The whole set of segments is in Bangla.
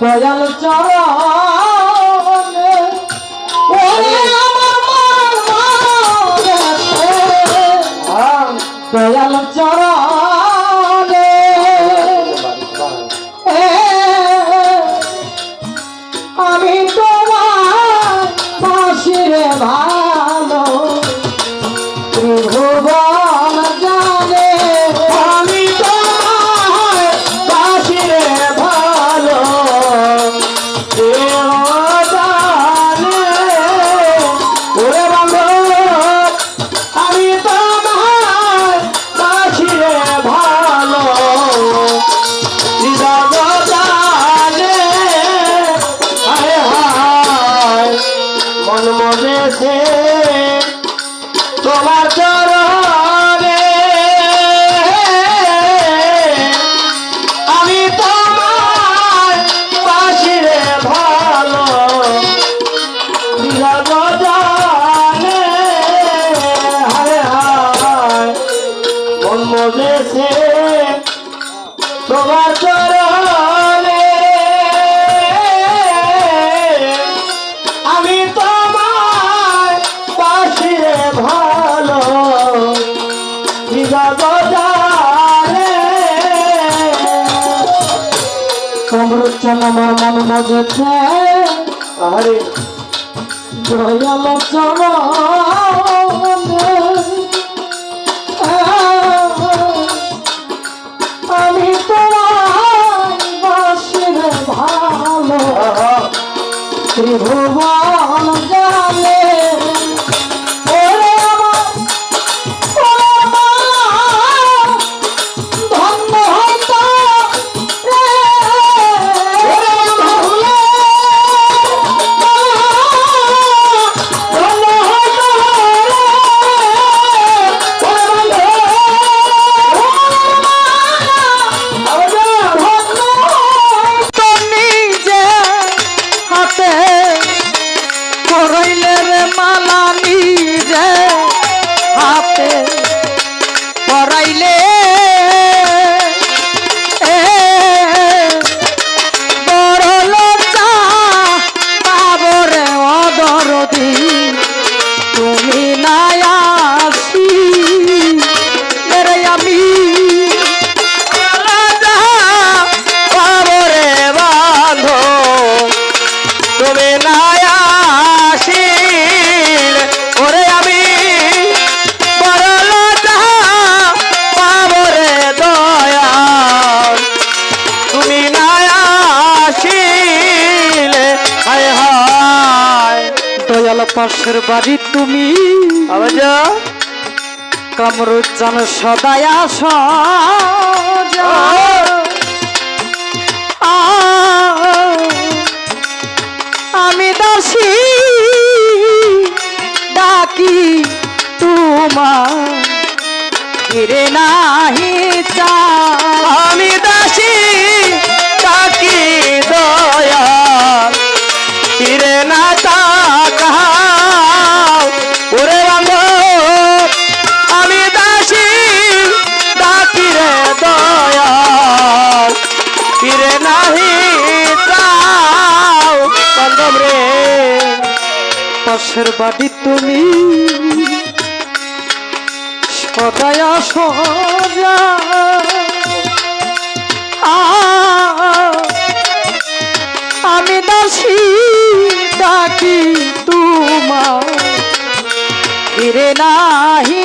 দয়াল চরণ দয়াল তোমার চরণে আমি তোমার পাশে ভালো কমরুচ্ছ আমার মন মজেছে? আরে দয়াল চরণে আমি তোমায় বাসির ভালো ত্রিভুবন শৈলের মালা নিজে হাতে বাসর বাড়ি তুমি। কামরুচ্চান সদায় আস আমি দাসি ডাকি তোমার ফিরে নাহি চা আমি বাড়ি তুমি। সদায় সজা আমি দাসি ডাকি তোমার ফিরে নাহি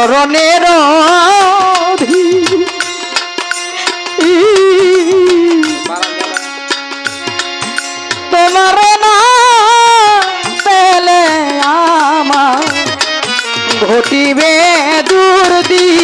চরণের তোমার না পেলে আমার ঘটিবে দুর্দি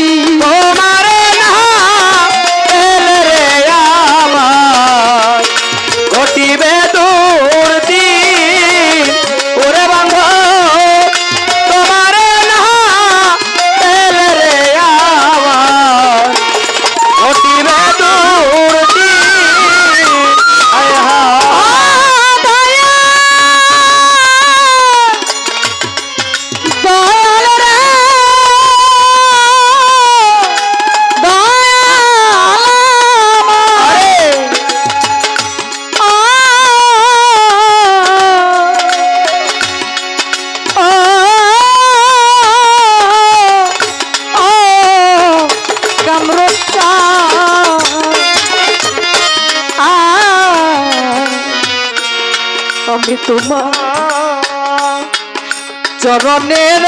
তোমার চরণের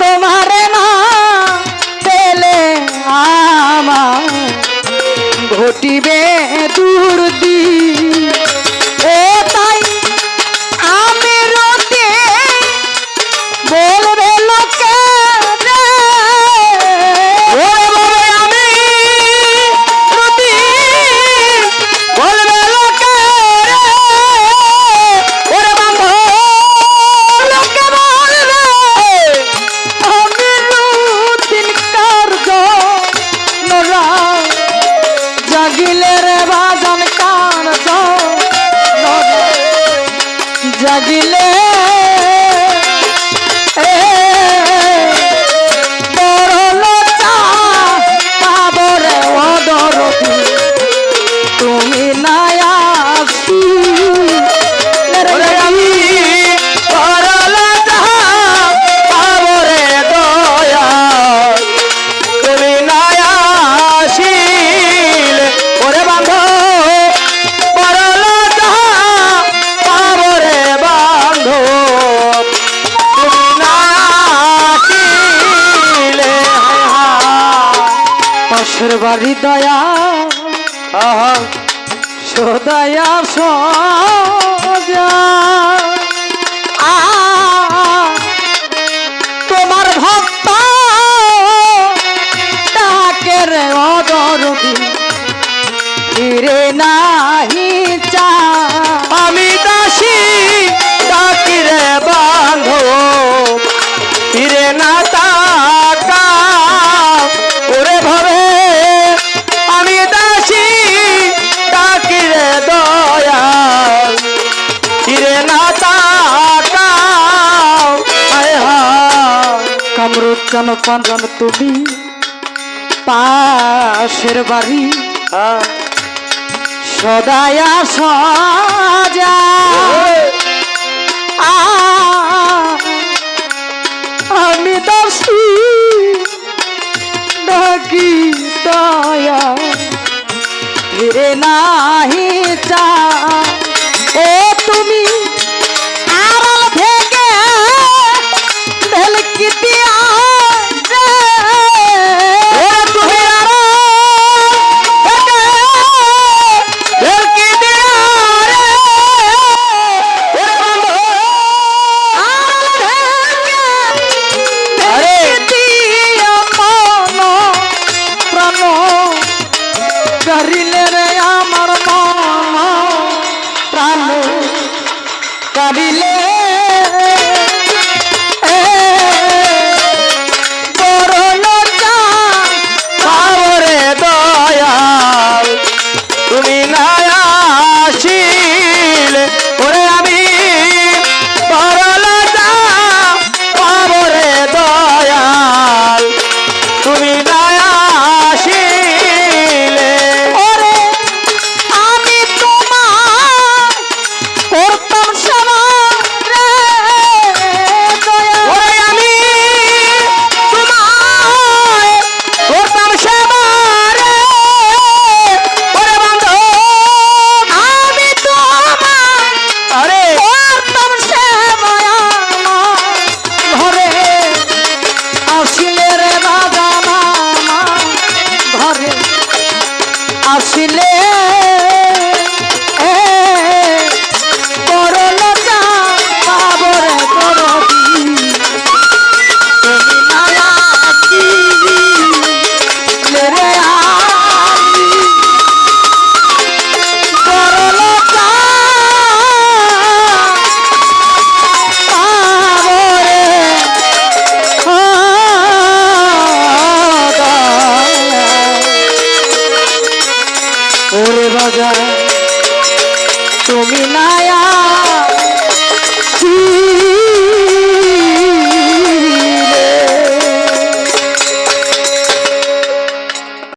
তোমার না পেলে আমার ঘটিবে দুর্দিন। তোমারই দয়া সদয়া সব জন কাঞ্চন তুমি পাশের বাড়ি। সদায় সজা আমি দর্শী ডাকি দয়া। ফিরে নাহি চা নাবিলে